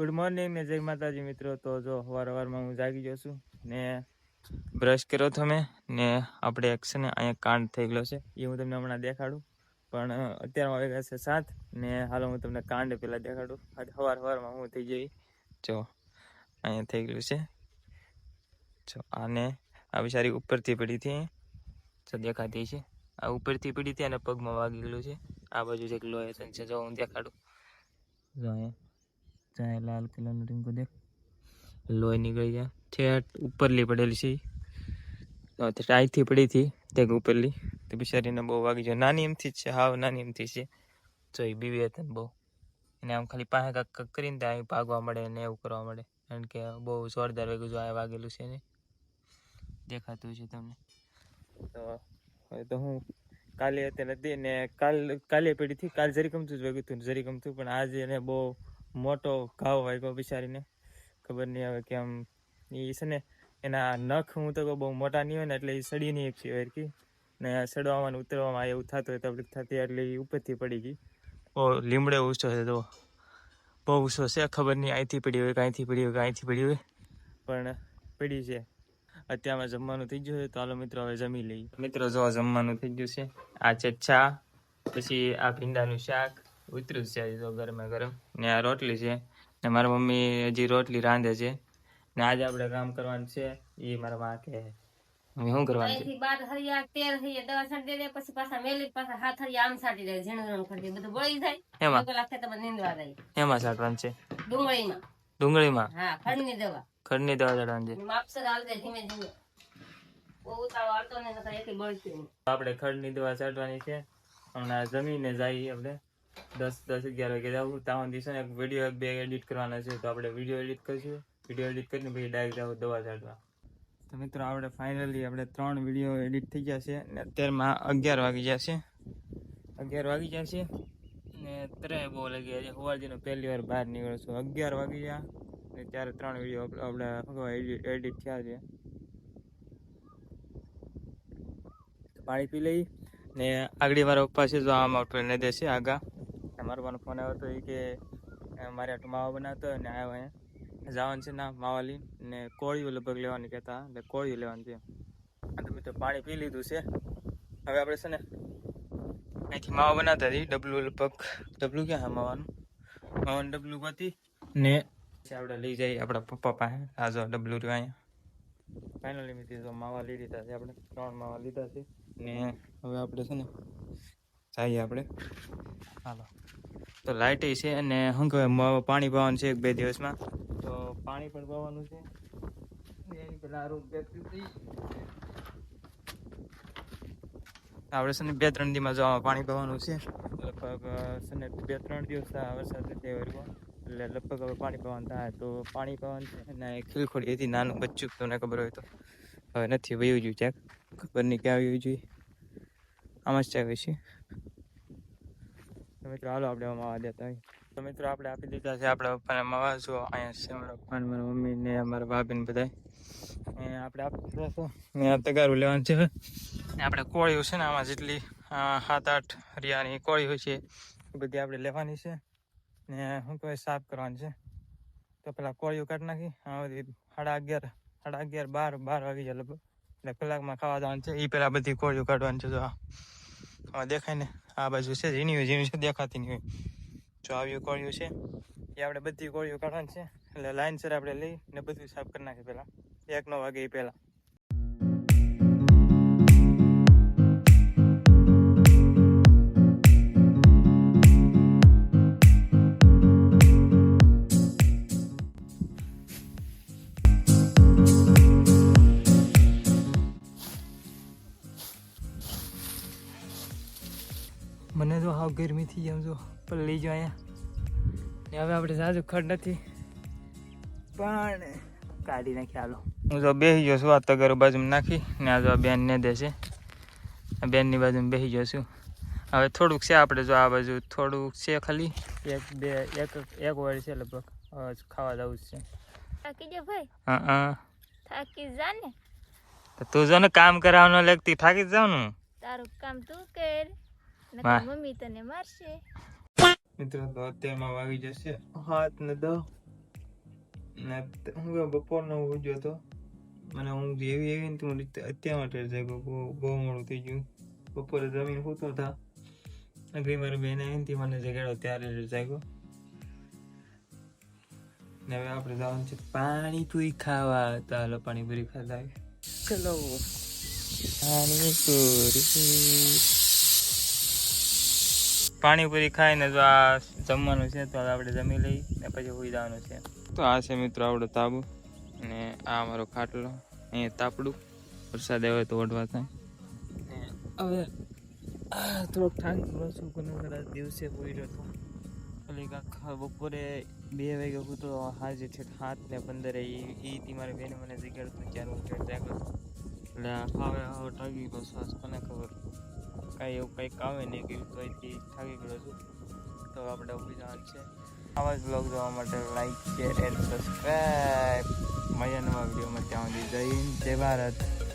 Good morning ને જય માતાજી મિત્રો. તો જો, વારવારમાં હું જાગી ગયો છું ને બ્રશ કર્યો તમે ને આપણે એક છે ને, અહીંયા કાંડ થઈ ગયો છે. એ હું તમને હમણાં દેખાડું. પણ અત્યારે આવી ગયા છે સાત ને હાલો હું તમને કાંડ પહેલાં દેખાડું. આજે સવાર સવારમાં હું થઈ જઈ જો, અહીંયા થઈ ગયું છે. જો, આને આ બિચારી ઉપરથી પડી હતી. જો, દેખાતી છે. આ ઉપરથી પડી હતી અને પગમાં વાગી ગયેલું છે. આ બાજુ જે લોહી છે, જો હું દેખાડું. જો અહીંયા. ચાય લાલ કલરનો ટીંકો દેખ લોહી નીકળી જાય. ઠેઠ ઉપરલી પડેલી છે. તો તે ટાઈથી પડી હતી, તે ઉપરલી. તો બિચારીને બહુ વાગી જાય નાની એમથી જ છે, હાવ નાની એમથી છે. જો એ બીવી હતી બહુ. એને આમ ખાલી પાસે કાંક કરીને ત્યાં ભાગવા મળે ને એવું કરવા મળે. કારણ કે બહુ જોરદાર વાગ્યું જો આ વાગેલું છે ને. દેખાતું છે તમને. તો હવે તો હું કાલે અત્યારે હતી ને કાલ, કાલે પડી હતી. કાલ જરી ગમતું જ વાગ્યું હતું જરી ગમતું પણ આજે એને બહુ મોટો ઘાવ વાગ્યો બિચારીને. ખબર નહીં હવે કેમ. એ છે ને, એના નખ હું તો બહુ મોટા નહીં હોય ને, એટલે એ સડી નહીં એક છે વેરકી ને સડવામાં ઉતરવામાં એવું થતું હોય તકલીફ થતી એટલે એ ઉપરથી પડી ગઈ. ઓ, લીમડે ઊંચો છે તો. બહુ ઊંચો છે, ખબર નહીં, અહીંથી પડી હોય કાંઈથી પડી હોય કાંઈથી પડી હોય. પણ પડી છે. અત્યારમાં જમવાનું થઈ ગયું છે, તો હાલો મિત્રો હવે જમી લઈએ. મિત્રો, જો જમવાનું થઈ ગયું છે, આ છે ચા, પછી આ ભીંડાનું શાક ઉતર્યું છે આજે તો ગરમે ગરમ. ને આ રોટલી છે. ને મારા મમ્મી હજી રોટલી રાંધે છે. ને આજે આપણે કામ કરવાનું છે. એ મારા માં કે મમ્મી શું કરવાનું છે? બાદ હરિયા તેર હરિયા દવા છાંટી દે પછી પાછા મેલી પાછા હાથ હરિયા આમ છાંટી દે ઝીણું ઝીણું કરી દે. બધું બળી જાય. એમાં? તો લાગે ખેતરમાં નીંદવા જાય એમાં છાંટવાનું છે? ડુંગળીમાં. ડુંગળીમાં? હા ખડની દવા. ખડની દવા છાંટવાની છે. માપસર હાલ દે ધીમે ધીમે. આપણે ખડની દવા છાંટવાની છે. હમણાં જમીને જઈએ આપણે. દસ દસ અગિયાર વાગે જાઉં ત્યાં દિવસે એક વીડિયો એક બે એડિટ કરવાના છે, તો આપણે વીડિયો એડિટ કરીશું. વીડિયો એડિટ કરીને પછી ડાયરેક્ટ જવું દવા છાંટવા તો મિત્રો, આપણે ફાઇનલી આપણે ત્રણ વીડિયો એડિટ થઈ ગયા છે અને અત્યારમાં અગિયાર વાગી ગયા છે. અગિયાર વાગી ગયા છે ને ત્રણે બહુ લાગી ગયા છે. હોવાજીનો પહેલી વાર બહાર નીકળ્યો છું. અગિયાર વાગી ગયા ને ત્યારે ત્રણ વીડિયો આપણે એડિટ થયા છે. પાણી પી લઈ ને આગળ વાર છે જો આમ આઉટને દે છે આગા. મારો પણ ફોન આવ્યો હતો એ કે મારે આટલું માવા બનાવતો અને આવ્યો અહીંયા. જવાનું છે ના માવા લઈને ને કોળિયું લગભગ લેવાની કહેતા, એટલે કોળિયું લેવાનું છે. તો મિત્રો પાણી પી લીધું છે. હવે આપણે છે ને અહીંથી માવા બનાવતા હતી ડબલું લગભગ, ડબલું ક્યાં હા માવાનું? માવાનું ડબલું હતી ને આપણે લઈ જઈએ આપણા પપ્પા પાસે. આ જો ડબલું રહ્યું અહીંયા. ફાઇનલી મિત્રો માવા લઈ લીધા છે આપણે, ત્રણ માવા લીધા છે. ને હવે આપણે છે ને જઈએ આપણે. હાલો. તો લાઇટ છે અને કહેવાય પાણી પાવાનું છે એક બે દિવસમાં. તો પાણી પણ પાવાનું છે. એની પહેલાં રૂમ પેક કરી આપણે છે ને બે ત્રણ દિવસમાં જવામાં પાણી પાવાનું છે. લગભગ છે ને બે ત્રણ દિવસ વરસાદ નથી વર્ગો એટલે લગભગ હવે પાણી પાવાનું થાય તો પાણી પાવાનું છે અને ખીલખોડી હતી નાનું બચ્ચું તમને ખબર હોય તો. હવે નથી વયું ગયું ચેક ખબર નહીં ક્યાં આવ્યું જોઈએ આમાં જ ચાવે છે તો મિત્રો, હાલો આપણે માવા દેતા મિત્રો, આપણે આપી દીધા છે આપણા પપ્પાને માવા. જો, અહીંયા છે મારા પપ્પા મારા મમ્મી ને અમારા ભાભી ને બધા આપણે આપી દીધા છે. તગારું લેવાનું છે આપણે કોળીઓ છે ને આમાં જેટલી સાત, આઠ હરિયાની કોળીઓ છે, એ બધી આપણે લેવાની છે. ને શું કહેવાય, સાફ કરવાની છે. તો પેલા કોળીઓ કાઢી નાખી. બધી સાડા અગિયાર સાડા અગિયાર, બાર બાર વાગી જાય લગભગ. એટલે કલાકમાં ખાવા જવાનું છે. એ પેલા બધી કોળીઓ કાઢવાની છે, જો આ દેખાય ને. આ બાજુ છે ઝીણી હોય ઝીણી છે, દેખાતી નહીં હોય. જો આવ્યું કોળિયું છે, એ આપણે બધી કોળીઓ કાઢવાની છે. એટલે લાઈન સર આપણે લઈ ને બધું સાફ કરી નાખીએ પહેલાં. એક નવ વાગે એ પહેલાં. હાવ ગરમીથી જેમ જો પણ લઈ જાઓ અહીંયા. ને હવે આપણે સાજુ ખડ નથી. પણ કાઢી નાખી હાલો. હું જો બેસી ગયો છું આ ઘર બાજુમાં નાખી ને આ જો બેન ને દે છે. આ બેનની બાજુમાં બેસી ગયો છું. હવે થોડુંક છે આપણે જો આ બાજુ થોડુંક છે ખાલી. એક બે એક એક વાળી છે લગભગ. ખાવા જવું જ છે. થાકી જા ભાઈ. હા હા. થાકી જા ને. તું જો ને કામ કરાવવાનું લગતી થાકી જ જાવ ને. તારું કામ તું કર. મમ્મી તને મારશે. મિત્રો તો અત્યારમાં વાગી જશે. હાથ ને દો. ને હું બપોરનો ઉગ્યો તો મને ઊંઘ એવી એવી ને હું રીતે અત્યારમાં ટેર જાય બહુ બહુ મોડું થઈ ગયું. બપોરે જમીન સૂતો હતા નગરી મારી બેન આવી ને તે મને જગાડો ત્યારે જાગ્યો. ને હવે આપણે જવાનું છે પાણીપુરી ખાવા. તો હાલો પાણીપુરી ખાતા આવીએ. ચલો. પાણીપુરી. પાણીપુરી ખાઈને જો આ જમવાનું છે તો આપણે જમી લઈ ને પછી હોઈ જવાનું છે. તો આ છે મિત્રો આપણો તાબુ અને આ અમારો ખાટલો. અહીંયા તાપડું વરસાદ આવે તો ઓઢવા થાય. હવે થોડોક થાક ગયો છું પણ કદાચ દિવસે પૂર્યો હતો એટલે આખા બપોરે બે વાગે હું તો હાજર છે સાત ને પંદરે એ મારી બેન મને જગાડતું ત્યારે હું હતો. એટલે હવે હવે ટાગી શ્વાસ કોને ખબર. કાંઈ એવું કંઈક આવે નહીં કે તો એથી થાકી ગયો છું. તો આપણે ઊભી જવાનું છે. આવા જ બ્લોગ જોવા માટે લાઈક શેર એન્ડ સબસ્ક્રાઈબ મજા નવા વિડીયોમાં ત્યાં સુધી જય હિન્દ, જય ભારત.